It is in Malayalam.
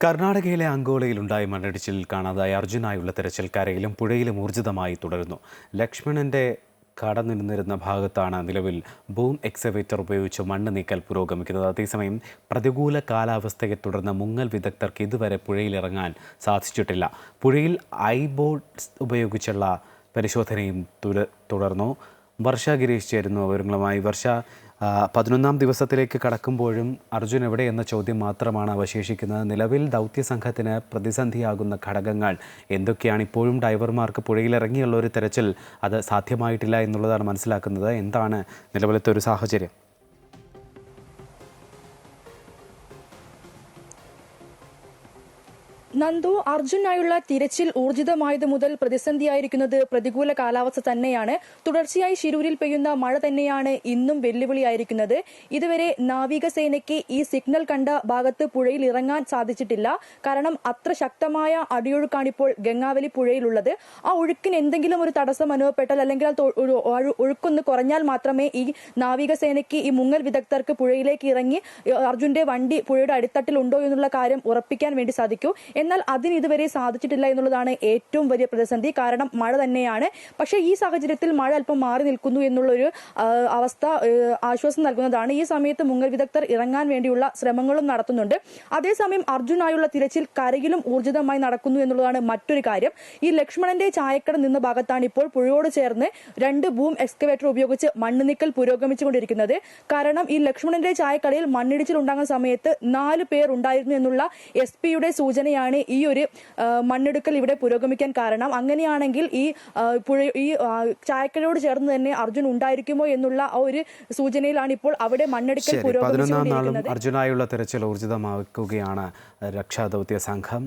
കർണാടകയിലെ അങ്കോളയിലുണ്ടായ മണ്ണിടിച്ചിലിൽ കാണാതായ അർജുനായുള്ള തെരച്ചിൽ കരയിലും പുഴയിലും ഊർജിതമായി തുടരുന്നു. ലക്ഷ്മണന്റെ കടന്നിരുന്നിരുന്ന ഭാഗത്താണ് നിലവിൽ ബൂം എക്സവേറ്റർ ഉപയോഗിച്ച് മണ്ണ് നീക്കൽ പുരോഗമിക്കുന്നത്. അതേസമയം പ്രതികൂല കാലാവസ്ഥയെ തുടർന്ന് മുങ്ങൽ വിദഗ്ധർക്ക് ഇതുവരെ പുഴയിലിറങ്ങാൻ സാധിച്ചിട്ടില്ല. പുഴയിൽ ഐബോട്ട്സ് ഉപയോഗിച്ചുള്ള പരിശോധനയും തുട തുടർന്നു. വർഷ ഗിരീഷ് ചേരുന്നു. വിവരങ്ങളുമായി വർഷ പതിനൊന്നാം ദിവസത്തിലേക്ക് കടക്കുമ്പോഴും അർജുൻ എവിടെ എന്ന ചോദ്യം മാത്രമാണ് അവശേഷിക്കുന്നത്. നിലവിൽ ദൗത്യ സംഘത്തിന് പ്രതിസന്ധിയാകുന്ന ഘടകങ്ങൾ എന്തൊക്കെയാണ്? ഇപ്പോഴും ഡൈവർമാർക്ക് പുഴയിലിറങ്ങിയുള്ള ഒരു തെരച്ചിൽ അത് സാധ്യമായിട്ടില്ല എന്നുള്ളതാണ് മനസ്സിലാക്കുന്നത്. എന്താണ് നിലവിലത്തെ ഒരു സാഹചര്യം? നന്ദു അർജുനായുള്ള തിരച്ചിൽ ഊർജിതമായത് മുതൽ പ്രതിസന്ധിയായിരിക്കുന്നത് പ്രതികൂല കാലാവസ്ഥ തന്നെയാണ്. തുടർച്ചയായി ശിരൂരിൽ പെയ്യുന്ന മഴ തന്നെയാണ് ഇന്നും വെല്ലുവിളിയായിരിക്കുന്നത്. ഇതുവരെ നാവികസേനയ്ക്ക് ഈ സിഗ്നൽ കണ്ട ഭാഗത്ത് പുഴയിൽ ഇറങ്ങാൻ സാധിച്ചിട്ടില്ല. കാരണം അത്ര ശക്തമായ അടിയൊഴുക്കാണിപ്പോൾ ഗംഗാവലി പുഴയിലുള്ളത്. ആ ഒഴുക്കിന് എന്തെങ്കിലും ഒരു തടസ്സം അനുഭവപ്പെട്ടാൽ അല്ലെങ്കിൽ ഒഴുക്കൊന്ന് കുറഞ്ഞാൽ മാത്രമേ ഈ നാവികസേനയ്ക്ക് ഈ മുങ്ങൽ വിദഗ്ധർക്ക് പുഴയിലേക്ക് ഇറങ്ങി അർജുന്റെ വണ്ടി പുഴയുടെ അടിത്തട്ടിൽ ഉണ്ടോ എന്നുള്ള കാര്യം ഉറപ്പിക്കാൻ വേണ്ടി സാധിക്കൂ. എന്നാൽ അതിന് ഇതുവരെ സാധിച്ചിട്ടില്ല എന്നുള്ളതാണ് ഏറ്റവും വലിയ പ്രതിസന്ധി. കാരണം മഴ തന്നെയാണ്. പക്ഷേ ഈ സാഹചര്യത്തിൽ മഴ അല്പം മാറി നിൽക്കുന്നു എന്നുള്ളൊരു അവസ്ഥ ആശ്വാസം നൽകുന്നതാണ്. ഈ സമയത്ത് മുങ്ങൽ വിദഗ്ധർ ഇറങ്ങാൻ വേണ്ടിയുള്ള ശ്രമങ്ങളും നടത്തുന്നുണ്ട്. അതേസമയം അർജുനായുള്ള തിരച്ചിൽ കരയിലും ഊർജിതമായി നടക്കുന്നു എന്നുള്ളതാണ് മറ്റൊരു കാര്യം. ഈ ലക്ഷ്മണന്റെ ചായക്കട നിന്ന ഭാഗത്താണ് ഇപ്പോൾ പുഴയോട് ചേർന്ന് രണ്ട് ബൂം എക്സ്കവേറ്റർ ഉപയോഗിച്ച് മണ്ണ് നീക്കൽ പുരോഗമിച്ചുകൊണ്ടിരിക്കുന്നത്. കാരണം ഈ ലക്ഷ്മണന്റെ ചായക്കടയിൽ മണ്ണിടിച്ചിൽ ഉണ്ടാകുന്ന സമയത്ത് നാല് പേർ ഉണ്ടായിരുന്നു എന്നുള്ള എസ് പിയുടെ സൂചനയാണ് ഈ ഒരു മണ്ണെടുക്കൽ ഇവിടെ പുരോഗമിക്കാൻ കാരണം. അങ്ങനെയാണെങ്കിൽ ഈ പുഴ ഈ ചായക്കഴയോട് ചേർന്ന് തന്നെ അർജുൻ ഉണ്ടായിരിക്കുമോ എന്നുള്ള ആ ഒരു സൂചനയിലാണ് ഇപ്പോൾ അവിടെ മണ്ണെടുക്കൽ പുരോഗമിക്കുന്നത് അർജുനായുള്ള തെരച്ചിൽ ഊർജിതമാക്കുകയാണ് രക്ഷാദൗത്യ സംഘം.